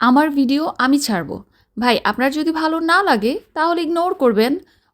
আমার ভিডিও আমি ছাড়বো। ভাই, আপনার যদি ভালো না লাগে, তাহলে ইগনোর করবেন।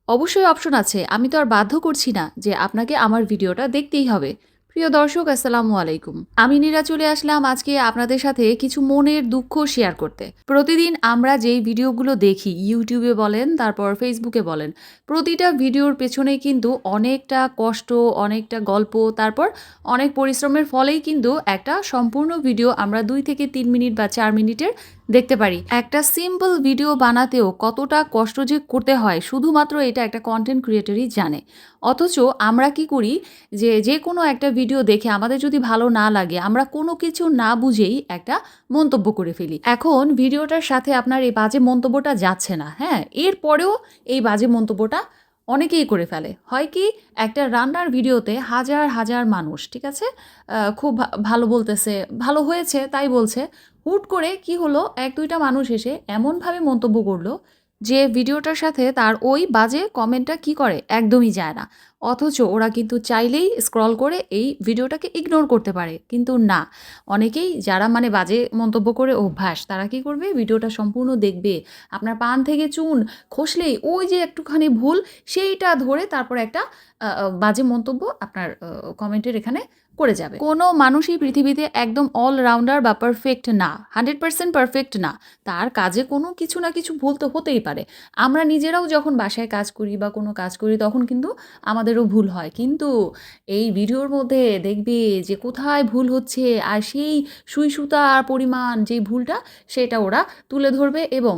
অবশ্যই অপশন আছে। আমি তো আর বাধ্য করছি না যে আপনাকে আমার ভিডিওটা দেখতেই হবে। প্রিয় দর্শক, আসসালামু আলাইকুম। আমি নীরা চলে আসলাম আজকে আপনাদের সাথে কিছু মনের দুঃখ শেয়ার করতে। প্রতিদিন আমরা যেই ভিডিওগুলো দেখি ইউটিউবে বলেন, তারপর ফেসবুকে বলেন, প্রতিটা ভিডিওর পেছনে কিন্তু অনেকটা কষ্ট, অনেকটা গল্প, তারপর অনেক পরিশ্রমের ফলেই কিন্তু একটা সম্পূর্ণ ভিডিও আমরা দুই থেকে তিন মিনিট বা চার মিনিটের দেখতে পারি। একটা সিম্পল ভিডিও বানাতেও কতটা কষ্ট যে করতে হয়, শুধুমাত্র এটা একটা কন্টেন্ট ক্রিয়েটরই জানে। অথচ আমরা কি করি যে যে কোনো একটা ভিডিও দেখে আমাদের যদি ভালো না লাগে, আমরা কোনো কিছু না বুঝেই একটা মন্তব্য করে ফেলি। এখন ভিডিওটার সাথে আপনার এই বাজে মন্তব্যটা যাচ্ছে না হ্যাঁ? এরপরেও এই বাজে মন্তব্যটা অনেকেই করে ফেলে। হয় কি, একটা রান্নার ভিডিওতে হাজার হাজার মানুষ, ঠিক আছে? খুব ভালো বলতেছে, ভালো হয়েছে, তাই বলছে। হুট করে কি হলো, এক দুইটা মানুষ এসে এমনভাবে মন্তব্য করল যে ভিডিওটার সাথে তার ওই বাজে কমেন্টটা কি করে একদমই যায় না। অথচ ওরা কিন্তু চাইলেই স্ক্রল করে এই ভিডিওটাকে ইগনোর করতে পারে। কিন্তু না, অনেকেই যারা মানে বাজে মন্তব্য করে অভ্যাস, তারা কি করবে? ভিডিওটা সম্পূর্ণ দেখবে। আপনার পান থেকে চুন খসলেই ওই যে একটুখানি ভুল, সেইটা ধরে তারপর একটা বাজে মন্তব্য আপনার কমেন্টের এখানে করে যাবে। কোনো মানুষই পৃথিবীতে একদম অলরাউন্ডার বা পারফেক্ট না হান্ড্রেড পার্সেন্ট পারফেক্ট না। তার কাজে কোনো কিছু না কিছু ভুল তো হতেই পারে। আমরা নিজেরাও যখন বাসায় কাজ করি বা কোনো কাজ করি, তখন কিন্তু আমাদেরও ভুল হয়। কিন্তু এই ভিডিওর মধ্যে দেখবে যে কোথায় ভুল হচ্ছে আর সেই সুই সুতার পরিমাণ যে ভুলটা, সেটা ওরা তুলে ধরবে এবং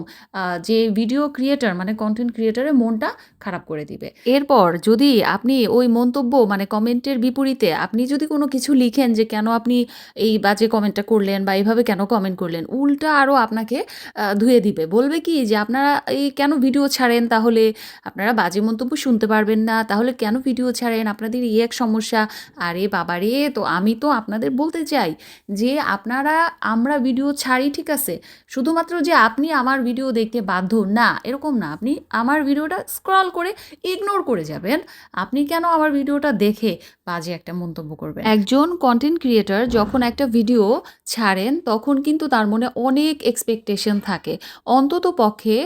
যে ভিডিও ক্রিয়েটার মানে কন্টেন্ট ক্রিয়েটারের মনটা খারাপ করে দিবে। এরপর যদি আপনি ওই মন্তব্য মানে কমেন্টের বিপরীতে আপনি যদি কোনো কিছু লিখেন যে, কেন আপনি এই বাজে কমেন্টটা করলেন বা এইভাবে কেন কমেন্ট করলেন? উল্টা আরও আপনাকে ধুয়ে দিবে। বলবে কি যে, আপনারা এই কেন ভিডিও ছাড়েন? তাহলে আপনারা বাজে মন্তব্য শুনতে পারবেন না। তাহলে কেন ভিডিও ছাড়েন? আপনাদের এই এক সমস্যা। আরে বাবারে তো আমি তো আপনাদের বলতে চাই যে, আপনারা, আমরা ভিডিও ছাড়ি, ঠিক আছে? শুধুমাত্র যে, আপনি আমার ভিডিও দেখতে বাধ্য, না, এরকম না। আপনি আমার ভিডিওটা স্ক্রল করে ইগনোর করে যাবেন। আপনি কেন আমার ভিডিওটা দেখে বাজে একটা মন্তব্য করবেন? একজন কন্টেন্ট ক্রিয়েটর যখন একটা ভিডিও ছাড়েন, তখন কিন্তু তার মনে অনেক এক্সপেকটেশন থাকে। অন্তত পক্ষে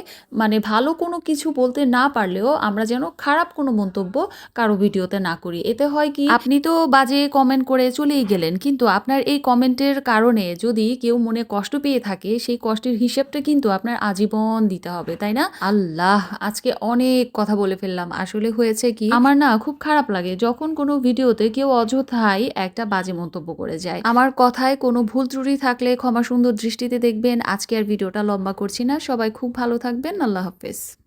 মানে ভালো কোনো কিছু বলতে না পারলেও আমরা যেন খারাপ কোনো মন্তব্য কারও ভিডিওতে না করি। এতে হয় কি, আপনি তো বাজে কমেন্ট করে চলেই গেলেন, কিন্তু আপনার এই কমেন্টের কারণে যদি কেউ মনে কষ্ট পেয়ে থাকে, সেই কষ্টের হিসেবটা কিন্তু আপনার আজীবন দিতে হবে, তাই না? আল্লাহ, আজকে অনেক কথা বলে ফেললাম। আসলে হয়েছে কি, আমার না খুব খারাপ লাগে। যখন কোনো ভিডিওতে কেউ অযথাই একটা বাজে মন্তব্য করে যায়। আমার কথায় কোনো ভুল ত্রুটি থাকলে ক্ষমা সুন্দর দৃষ্টিতে দেখবেন। আজকে আর ভিডিওটা লম্বা করছি না। সবাই খুব ভালো থাকবেন। আল্লাহ হাফেজ।